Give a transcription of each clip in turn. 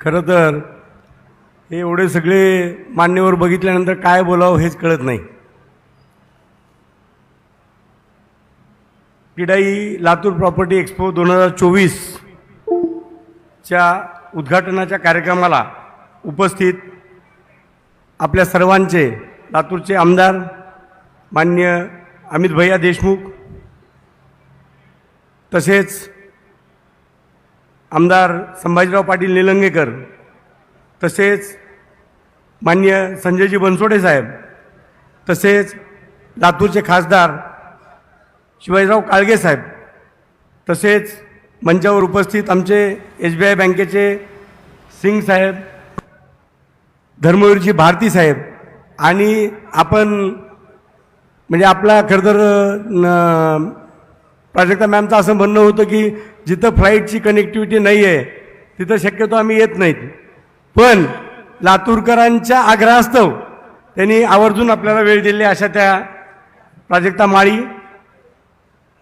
खरं तर हे एवढे सगळे मान्यवर बघितल्यानंतर काय बोलावं हेच कळत नाही. किडाई लातूर प्रॉपर्टी एक्सपो दोन हजार चोवीसच्या उद्घाटनाच्या कार्यक्रमाला उपस्थित आपल्या सर्वांचे लातूरचे आमदार मान्य अमित भैया देशमुख तसेच आमदार संभाजीराव पाटील निलंगेकर तसेच मान्य संजयजी बनसोडे साहेब तसेच लातूरचे खासदार शिवाजीराव काळगे साहेब तसेच मंचावर उपस्थित आमचे एस बी आय बँकेचे सिंग साहेब धर्मवीरजी भारती साहेब आणि आपण म्हणजे आपला खरं तर प्राजक्ता मॅमचं असं म्हणणं होतं की जिथं फ्लाईटची कनेक्टिव्हिटी नाही आहे तिथं शक्यतो आम्ही येत नाहीत. पण लातूरकरांच्या आग्रहास्तव त्यांनी आवर्जून आपल्याला वेळ दिली अशा त्या प्राजक्ता माळी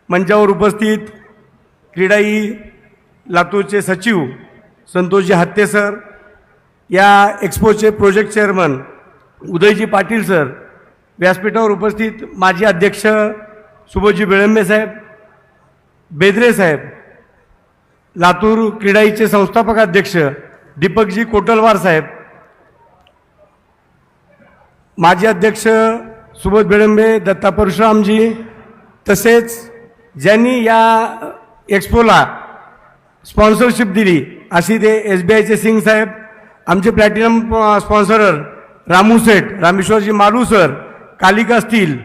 मंचावर उपस्थित क्रीडाई लातूरचे सचिव संतोषजी हत्ते सर या एक्सपोचे project chairman Udayji Patil sir व्यासपीठावर उपस्थित माजी अध्यक्ष सुबोधजी बेळंबे साहेब बेदरे साहेब लातूर क्रीडाईचे संस्थापक अध्यक्ष दीपकजी कोटलवार साहेब माजी अध्यक्ष सुबोध बेळंबे दत्ता परशुरामजी तसेच ज्यांनी या एक्सपोला स्पॉन्सरशिप दिली अशी ते एस बी आयचे सिंग साहेब आमचे platinum sponsorer Ramu Seth Rameshwarji Malu sir Kalika steel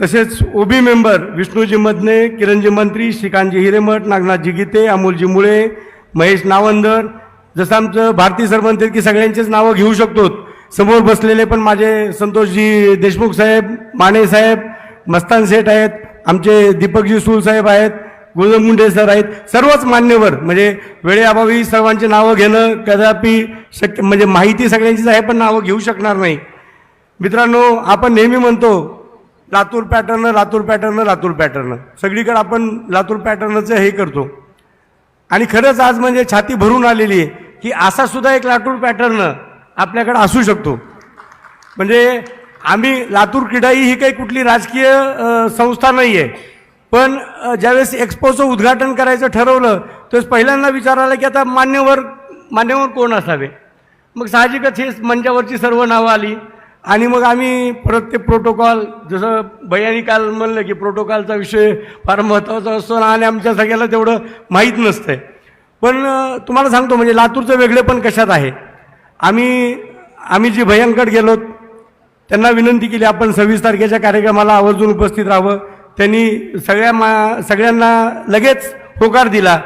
तसेच ओबी मेंबर विष्णूजी मदने किरणजी मंत्री श्रीकांतजी हिरेमठ नागनाथजी गीते अमोलजी मुळे महेश नावंदर जसं आमचं भारतीय सरपंच की सगळ्यांचीच नावं घेऊ शकतो. समोर बसलेले पण माझे संतोषजी देशमुख साहेब माने साहेब मस्तान सेठ आहेत आमचे दीपकजी सूल साहेब आहेत गोविंद मुंडे सर आहेत सर्वच मान्यवर. म्हणजे वेळेअभावी सर्वांची नावं घेणं कदापि शक्य म्हणजे माहिती सगळ्यांचीच आहे पण नावं घेऊ शकणार नाही. मित्रांनो आपण नेहमी म्हणतो Latur pattern Latur pattern Latur pattern. सगळीकडे आपण लातूर पॅटर्नचं हे करतो. आणि खरंच आज म्हणजे छाती भरून आलेली आहे की असा सुद्धा एक लातूर पॅटर्न आपल्याकडे असू शकतो. म्हणजे आम्ही लातूर क्रीडाई ही काही कुठली राजकीय संस्था नाही आहे पण ज्यावेळेस एक्सपोचं उद्घाटन करायचं ठरवलं त्यावेळेस पहिल्यांदा विचारायला की आता मान्यवर मान्यवर कोण असावे? मग साहजिकच हे मंचावरची सर्व नावं आली. आणि मग आम्ही परत ते प्रोटोकॉल जसं भैयानी काल म्हणलं की प्रोटोकॉलचा विषय फार महत्त्वाचा असतो ना आणि आमच्या सगळ्याला तेवढं माहीत नसतंय. पण तुम्हाला सांगतो म्हणजे लातूरचं वेगळे पण कशात आहे? आम्ही आम्ही जी भयांकडे गेलो त्यांना विनंती केली आपण सव्वीस तारखेच्या कार्यक्रमाला आवर्जून उपस्थित राहावं. त्यांनी सगळ्या मा सगळ्यांना लगेच होकार दिला.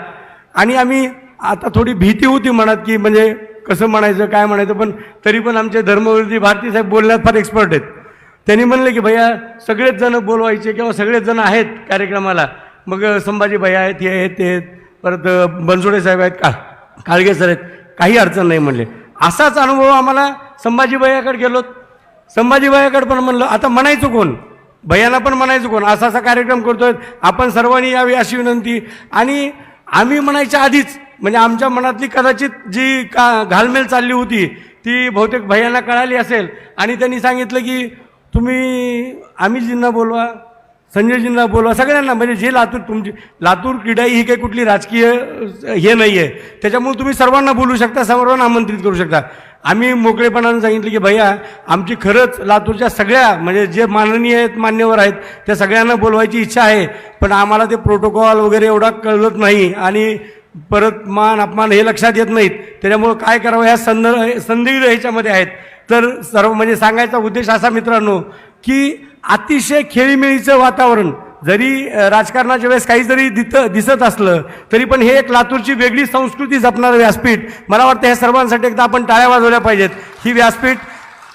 आणि आम्ही आता थोडी भीती होती म्हणत की म्हणजे कसं म्हणायचं काय म्हणायचं पण तरी पण आमचे धर्मविरोधी भारती साहेब बोलण्यात फार एक्सपर्ट आहेत. त्यांनी म्हणले की भैया सगळेच जण बोलवायचे किंवा सगळेच जण आहेत कार्यक्रमाला. मग संभाजी भैया आहेत हे आहेत ते आहेत. परत बनसोडे साहेब आहेत का काळगे सर आहेत. काही अडचण नाही म्हणले. असाच अनुभव आम्हाला संभाजी भैयाकडे गेलो संभाजी भैयाकडे पण म्हणलं आता म्हणायचं कोण? भैयाला पण म्हणायचं कोण? असा असा कार्यक्रम करतोय. आपण सर्वांनी यावी अशी विनंती. आणि आम्ही म्हणायच्या आधीच म्हणजे आमच्या मनातली कदाचित जी का घालमेल चालली होती ती बहुतेक भैयांना कळाली असेल. आणि त्यांनी सांगितलं की तुम्ही आम्हीजींना बोलवा संजयजींना बोलवा सगळ्यांना म्हणजे जे लातूर तुमची लातूर क्रीडाई ही काही कुठली राजकीय हे नाही आहे त्याच्यामुळे तुम्ही सर्वांना बोलू शकता सर्वांना आमंत्रित करू शकता. आम्ही मोकळेपणानं सांगितलं की भैया आमची खरंच लातूरच्या सगळ्या म्हणजे जे माननीय आहेत मान्यवर आहेत त्या सगळ्यांना बोलवायची इच्छा आहे पण आम्हाला ते प्रोटोकॉल वगैरे एवढा कळत नाही. आणि परत मान अपमान हे लक्षात येत नाहीत. त्याच्यामुळं काय करावं? ह्या संद संदिग्ध ह्याच्यामध्ये आहेत. तर सर्व म्हणजे सांगायचा उद्देश असा मित्रांनो की अतिशय खेळीमेळीचं वातावरण जरी राजकारणाच्या वेळेस काही जरी दित दिसत असलं तरी पण हे एक लातूरची वेगळी संस्कृती जपणारं व्यासपीठ. मला वाटतं ह्या सर्वांसाठी एकदा आपण टाळ्या वाजवल्या पाहिजेत. ही व्यासपीठ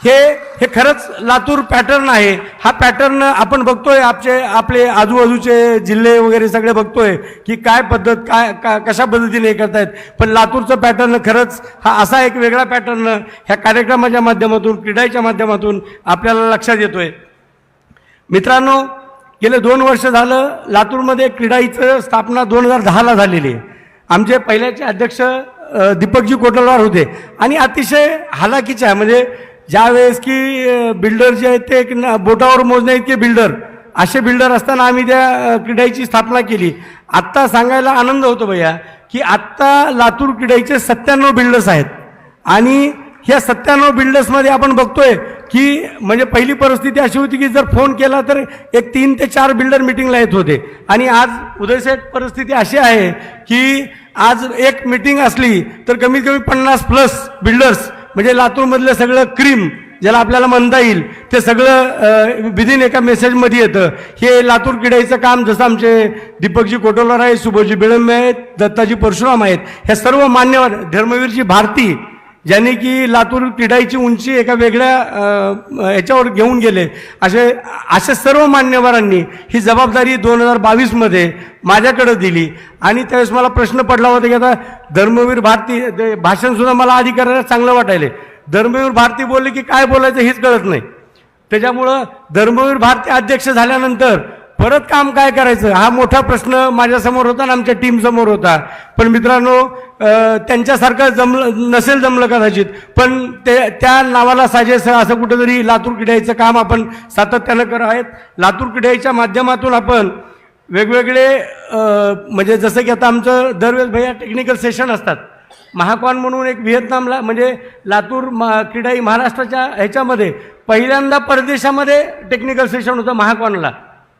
हे हे खरंच लातूर पॅटर्न आहे. हा पॅटर्न आपण बघतोय आपचे आपले आजूबाजूचे जिल्हे वगैरे सगळे बघतोय की काय पद्धत काय का कशा पद्धतीने हे करतायत. पण लातूरचं पॅटर्न खरंच हा असा एक वेगळा पॅटर्न ह्या कार्यक्रमाच्या माध्यमातून क्रीडाच्या माध्यमातून आपल्याला लक्षात येतोय. मित्रांनो गेले दोन वर्ष झालं लातूरमध्ये क्रीडाईचं स्थापना दोन हजार दहाला झालेली आहे. आमचे पहिल्याचे अध्यक्ष दीपकजी कोटलवार होते. आणि अतिशय हालाकीचे आहे. म्हणजे ज्या वेळेस की बिल्डर जे आहेत ते एक बोटावर मोजण्या इतके बिल्डर. असे बिल्डर असताना आम्ही त्या अ, क्रीडाईची स्थापना केली. आत्ता सांगायला आनंद होतो भैया की आत्ता लातूर क्रीडाईचे सत्त्याण्णव बिल्डर्स आहेत. आणि ह्या सत्त्याण्णव बिल्डर्समध्ये आपण बघतोय की म्हणजे पहिली परिस्थिती अशी होती की जर फोन केला तर एक तीन ते चार बिल्डर मिटिंगला येत होते. आणि आज उदयसेठ परिस्थिती अशी आहे की आज एक मिटिंग असली तर कमीत कमी पन्नास प्लस बिल्डर्स म्हणजे लातूरमधलं सगळं क्रीम ज्याला आपल्याला म्हणता येईल ते सगळं विदिन एका मेसेजमध्ये येतं. हे लातूर किडाईचं काम जसं आमचे दीपकजी कोटोलर आहेत सुबोजी बिळंबे आहेत दत्ताजी परशुराम आहेत ह्या सर्व मान्यवर धर्मवीरजी भारती ज्यांनी की लातूर क्रीडाईची उंची एका वेगळ्या याच्यावर घेऊन गेले. असे अशा सर्व मान्यवरांनी ही जबाबदारी दोन हजार बावीसमध्ये माझ्याकडे दिली. आणि त्यावेळेस मला प्रश्न पडला होता की आता धर्मवीर भारती ते भाषणसुद्धा मला आधी करायला चांगलं वाटायले. धर्मवीर भारती बोलले की काय बोलायचं हेच कळत नाही. त्याच्यामुळं धर्मवीर भारती अध्यक्ष झाल्यानंतर परत काम काय करायचं? हा मोठा प्रश्न माझ्यासमोर होता आणि आमच्या टीमसमोर होता. पण मित्रांनो त्यांच्यासारखं जमलं नसेल जमलं कदाचित पण ते त्या नावाला साजेस असं कुठेतरी लातूर किड्याचं काम आपण सातत्यानं करत आहेत. लातूर किड्याच्या माध्यमातून आपण वेगवेगळे म्हणजे जसं की आता आमचं दरवेळेस भैया टेक्निकल सेशन असतात. महाकॉन म्हणून एक व्हिएतनामला म्हणजे लातूर मा क्रीडाई महाराष्ट्राच्या ह्याच्यामध्ये पहिल्यांदा परदेशामध्ये टेक्निकल सेशन होतं महाकॉनला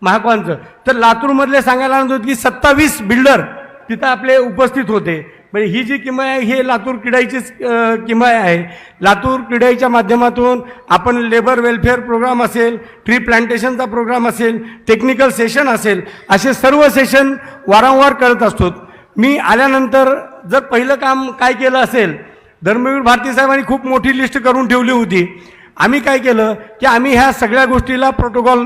महाकॉनचं तर लातूरमधले सांगायला आणत होते की सत्तावीस बिल्डर तिथं आपले उपस्थित होते. म्हणजे ही जी किमया आहे हे लातूर क्रीडाईचीच अ, किमया आहे. लातूर क्रीडाईच्या माध्यमातून आपण लेबर वेलफेअर प्रोग्राम असेल ट्री प्लांटेशनचा प्रोग्राम असेल टेक्निकल सेशन असेल असे सर्व सेशन वारंवार करत असतो. मी आल्यानंतर जर पहिलं काम काय केलं असेल धर्मवीर भारती साहेबांनी खूप मोठी लिस्ट करून ठेवली होती. आम्ही काय केलं की आम्ही ह्या सगळ्या गोष्टीला प्रोटोकॉल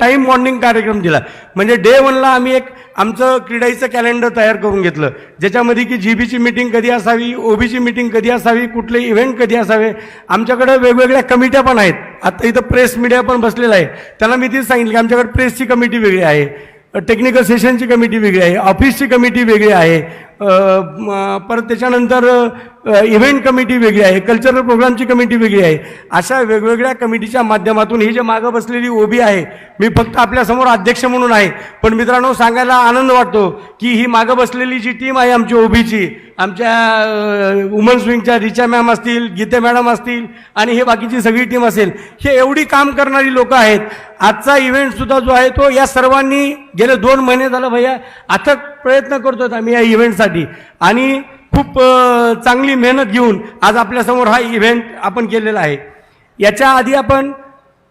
टाईम वॉर्निंग कार्यक्रम दिला. म्हणजे डे वनला आम्ही एक आमचं क्रीडाईचं कॅलेंडर तयार करून घेतलं. ज्याच्यामध्ये की जी बीची मिटिंग कधी असावी ओबीची मिटिंग कधी असावी कुठले इव्हेंट कधी असावे आमच्याकडे वेगवेगळ्या कमिट्या पण आहेत. आता इथं प्रेस मीडिया पण बसलेला आहे. त्यांना मी तेच सांगितलं की आमच्याकडे प्रेसची कमिटी वेगळी आहे. टेक्निकल सेशनची कमिटी वेगळी आहे. ऑफिसची कमिटी वेगळी आहे. परत त्याच्यानंतर इव्हेंट कमिटी वेगळी आहे कल्चरल प्रोग्रामची कमिटी वेगळी आहे. अशा वेगवेगळ्या कमिटीच्या माध्यमातून ही जे मागं बसलेली ओबी आहे मी फक्त आपल्यासमोर अध्यक्ष म्हणून आहे. पण मित्रांनो सांगायला आनंद वाटतो की ही मागं बसलेली जी टीम आहे आमची ओबीची आमच्या वुमन्स विंगच्या रिचा मॅम असतील गीते मॅडम असतील आणि हे बाकीची सगळी टीम असेल हे एवढी काम करणारी लोक आहेत. आजचा इव्हेंटसुद्धा जो आहे तो या सर्वांनी गेले दोन महिने झालं भैया अथक प्रयत्न करतो आम्ही या इव्हेंटसाठी आणि खूप चांगली मेहनत घेऊन आज आपल्यासमोर हा इव्हेंट आपण केलेला आहे. याच्या आधी आपण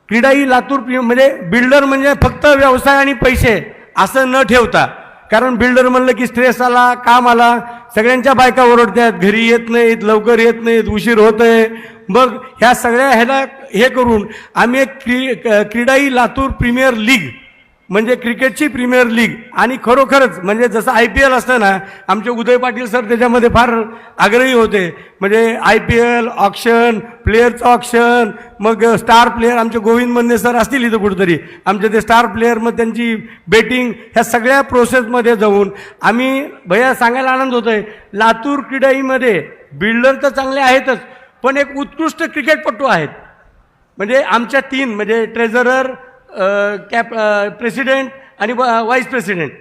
क्रीडाई लातूर म्हणजे बिल्डर म्हणजे फक्त व्यवसाय आणि पैसे असं न ठेवता कारण बिल्डर म्हणलं की स्ट्रेस आला काम आला सगळ्यांच्या बायका ओरडतात घरी येत नाहीत लवकर येत नाहीत उशीर होत आहे मग ह्या सगळ्या ह्याला हे करून आम्ही एक क्री क्रीडाई लातूर प्रीमियर लीग म्हणजे क्रिकेटची प्रीमियर लीग. आणि खरोखरच म्हणजे जसं आय पी एल असतं ना आमचे उदय पाटील सर त्याच्यामध्ये फार आग्रही होते. म्हणजे आय पी एल ऑक्शन प्लेयरचं ऑक्शन मग स्टार प्लेयर आमचे गोविंद मंदे सर असतील इथं कुठंतरी. आमचे ते स्टार प्लेयर मग त्यांची बेटिंग ह्या सगळ्या प्रोसेसमध्ये जाऊन आम्ही भैया सांगायला आनंद होतो आहे लातूर क्रीडाईमध्ये बिल्डर तर चांगले आहेतच पण एक उत्कृष्ट क्रिकेटपटू आहेत. म्हणजे आमच्या तीन म्हणजे ट्रेझरर कॅप प्रेसिडेंट आणि व्हाईस प्रेसिडेंट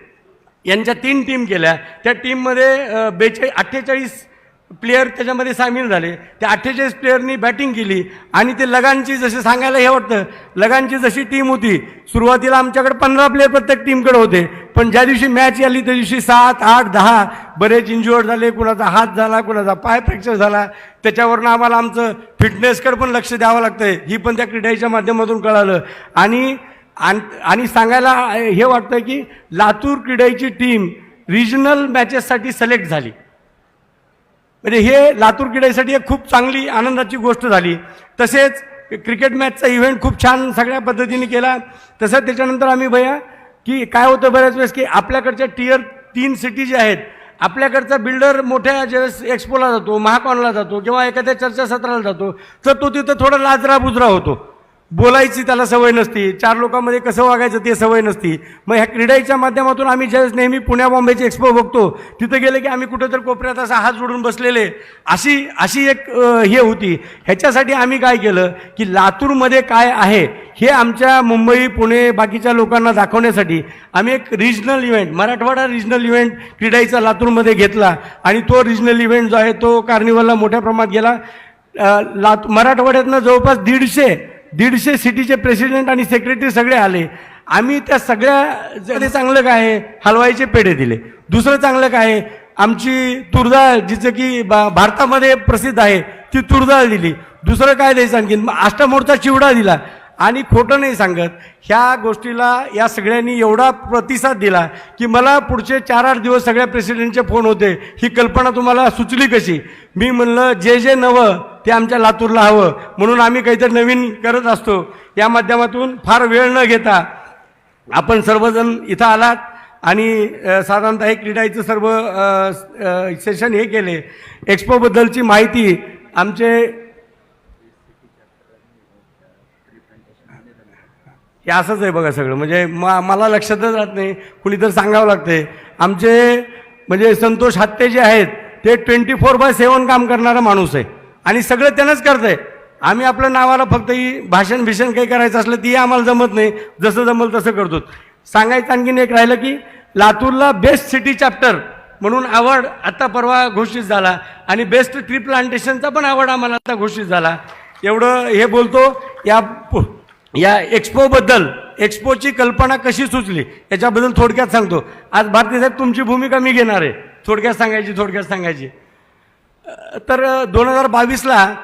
यांच्या तीन टीम केल्या. त्या टीममध्ये बेचाळीस अठ्ठेचाळीस प्लेयर त्याच्यामध्ये सामील झाले. त्या अठ्ठेचाळीस प्लेयरनी बॅटिंग केली आणि ते लगांची जसे सांगायला हे वाटतं लगांची जशी टीम होती सुरुवातीला आमच्याकडे पंधरा प्लेयर प्रत्येक टीमकडे होते. पण ज्या दिवशी मॅच आली त्या दिवशी सात आठ दहा बरेच इंजुअर्ड झाले कुणाचा हात झाला कुणाचा पाय फ्रॅक्चर झाला. त्याच्यावरनं आम्हाला आमचं फिटनेसकडे पण लक्ष द्यावं लागतंय. ही पण त्या क्रीडाईच्या माध्यमातून कळालं. आणि आणि सांगायला हे वाटतं की लातूर क्रीडाईची टीम रिजनल मॅचेससाठी सिलेक्ट झाली. म्हणजे हे लातूर क्रीडेसाठी एक खूप चांगली आनंदाची गोष्ट झाली. तसेच क्रिकेट मॅचचा इव्हेंट खूप छान सगळ्या पद्धतीने केला. तसंच त्याच्यानंतर आम्ही भैया की काय होतं बऱ्याच वेळेस की आपल्याकडच्या टियर तीन सिटी जे आहेत आपल्याकडचा बिल्डर मोठ्या ज्यावेळेस एक्सपोला जातो महाकॉनला जातो किंवा एखाद्या चर्चासत्राला जातो तर तो तिथं थोडा लाजरा बुजरा होतो. बोलायची त्याला सवय नसती. चार लोकांमध्ये कसं वागायचं ते सवय नसती. मग ह्या क्रीडाईच्या माध्यमातून आम्ही ज्यावेळेस नेहमी पुण्या बॉम्बेचे एक्सपो बघतो तिथं गेले की आम्ही कुठं तर कोपऱ्यात असा हात जोडून बसलेले. अशी अशी एक हे होती. ह्याच्यासाठी आम्ही काय केलं की लातूरमध्ये काय आहे हे आमच्या मुंबई पुणे बाकीच्या लोकांना दाखवण्यासाठी आम्ही एक regional event Marathwada regional event क्रीडाईचा लातूरमध्ये घेतला. आणि तो रिजनल इव्हेंट जो आहे तो कार्निवलला मोठ्या प्रमाणात गेला. लात मराठवाड्यातनं जवळपास दीडशे दीडशे सिटीचे प्रेसिडेंट आणि सेक्रेटरी सगळे आले. आम्ही त्या सगळ्या मध्ये चांगलं काय आहे? हलवाईचे पेढे दिले. दुसरं चांगलं काय आहे? आमची तुरडाळ जिचं की बा भारतामध्ये प्रसिद्ध आहे ती तुरडाळ दिली. दुसरं काय द्यायचं आणखीन? मग अष्टमोडचा चिवडा दिला. आणि खोटं नाही सांगत. ह्या गोष्टीला या सगळ्यांनी एवढा प्रतिसाद दिला की मला पुढचे चार आठ दिवस सगळ्या प्रेसिडेंटचे फोन होते. ही कल्पना तुम्हाला सुचली कशी? मी म्हणलं जे जे नवं ते आमच्या लातूरला हवं. म्हणून आम्ही काहीतरी नवीन करत असतो. या माध्यमातून फार वेळ न घेता आपण सर्वजण इथं आलात आणि साधारणतः हे क्रीडाईचं सर्व सेशन हे केले. एक्सपोबद्दलची माहिती आमचे हे असंच आहे बघा सगळं. म्हणजे म मला लक्षातच राहत नाही. कुणी तर सांगावं लागते आमचे म्हणजे संतोष हत्ते जे आहेत ते ट्वेंटी फोर बाय सेवन काम करणारा माणूस आहे. आणि सगळं त्यानंच करतंय. आम्ही आपल्या नावाला फक्त ही भाषण भीषण काही करायचं असलं ती आम्हाला जमत नाही. जसं जमल तसं करतो सांगायचं आणखीन एक राहिलं की लातूरला बेस्ट सिटी चॅप्टर म्हणून अवॉर्ड आत्ता परवा घोषित झाला. आणि बेस्ट ट्री प्लांटेशनचा पण अवॉर्ड आम्हाला आता घोषित झाला. एवढं हे बोलतो. या पु- या एक्सपोबद्दल एक्सपोची कल्पना कशी सुचली याच्याबद्दल थोडक्यात सांगतो. आज भारती साहेब तुमची भूमिका मी घेणार आहे. थोडक्यात सांगायची थोडक्यात सांगायची. तर दोन हजार बावीसला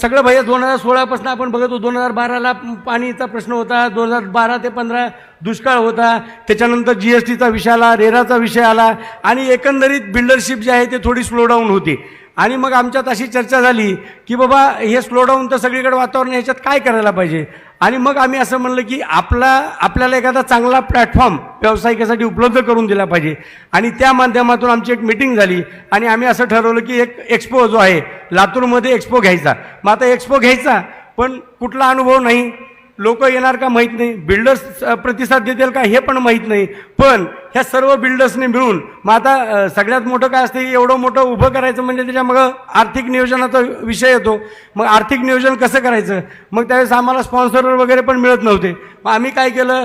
सगळं भैया दोन हजार सोळापासून आपण बघत होतो दोन हजार बाराला पाणीचा प्रश्न होता दोन हजार बारा ते पंधरा दुष्काळ होता त्याच्यानंतर जी एस टीचा विषय आला रेराचा विषय आला आणि एकंदरीत बिल्डरशिप जी आहे ते थोडी स्लो डाऊन होती. आणि मग आमच्यात अशी चर्चा झाली की बाबा हे स्लो डाऊन तर सगळीकडे वातावरण ह्याच्यात काय करायला पाहिजे? आणि मग आम्ही असं म्हणलं की आपला आपल्याला एखादा चांगला प्लॅटफॉर्म व्यावसायिकासाठी उपलब्ध करून दिला पाहिजे. आणि त्या माध्यमातून आमची एक मिटिंग झाली आणि आम्ही असं ठरवलं की एक एक्सपो जो आहे लातूरमध्ये एक्सपो घ्यायचा. मग आता एक्सपो घ्यायचा पण कुठला अनुभव नाही. लोक येणार का माहीत नाही? बिल्डर्स प्रतिसाद देतील का हे पण माहीत नाही. पण ह्या सर्व बिल्डर्सने मिळून मग आता सगळ्यात मोठं काय असतं एवढं मोठं उभं करायचं म्हणजे त्याच्यामुळं आर्थिक नियोजनाचा विषय येतो. मग आर्थिक नियोजन कसं करायचं? मग त्यावेळेस आम्हाला स्पॉन्सर वगैरे पण मिळत नव्हते. मग आम्ही काय केलं?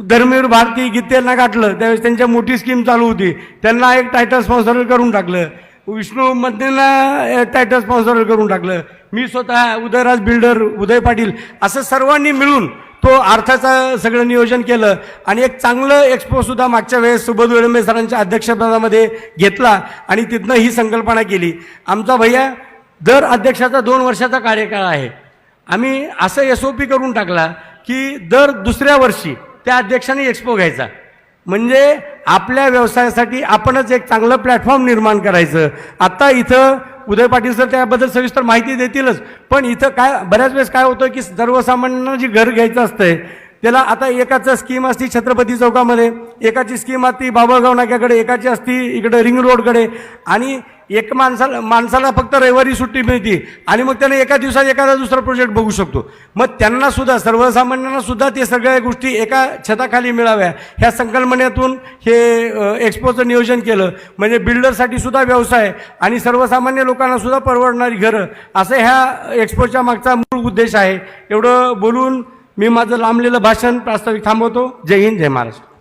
धर्मवीर भारती गीतेंना गाठलं. त्यावेळेस त्यांच्या मोठी स्कीम चालू होती. त्यांना एक टायटल स्पॉन्सर करून टाकलं. विष्णू मधनेला टायटल स्पॉन्सर करून टाकलं. मी स्वतः उदयराज बिल्डर उदय पाटील असं सर्वांनी मिळून तो अर्थाचं सगळं नियोजन केलं. आणि एक चांगलं एक्सपोसुद्धा मागच्या वेळेस सुबोध वेळंबे सरांच्या अध्यक्षपदामध्ये घेतला आणि तिथनं ही संकल्पना केली. आमचा भैया दर अध्यक्षाचा दोन वर्षाचा कार्यकाळ आहे. आम्ही असं एस ओ पी करून टाकला की दर दुसऱ्या वर्षी त्या अध्यक्षाने एक्सपो घ्यायचा. म्हणजे आपल्या व्यवसायासाठी आपणच एक चांगलं प्लॅटफॉर्म निर्माण करायचं. आत्ता इथं उदय पाटील सर त्याबद्दल सविस्तर माहिती देतीलच. पण इथं काय बऱ्याच वेळेस काय होतं की सर्वसामान्यांना जी घर घ्यायचं असतंय त्याला आता एकाचं स्कीम असती छत्रपती चौकामध्ये एकाची स्कीम असती बाबळगाव नाक्याकडे एकाची असती इकडे रिंग रोडकडे आणि एक माणसाला माणसाला फक्त रविवारी सुट्टी मिळते आणि मग त्याने एका दिवसात एखादा दुसरा प्रोजेक्ट बघू शकतो. मग त्यांना सुद्धा सर्वसामान्यांना सुद्धा ते सगळ्या गोष्टी एका छताखाली मिळाव्या. ह्या संकल्पनेतून हे एक्सपोचं नियोजन केलं. म्हणजे बिल्डरसाठी सुद्धा व्यवसाय आणि सर्वसामान्य लोकांना सुद्धा परवडणारी घरं. असं ह्या एक्सपोच्या मागचा मूळ उद्देश आहे. एवढं बोलून मी माझं लांबलेलं भाषण प्रास्ताविक थांबवतो. जय हिंद जय महाराष्ट्र.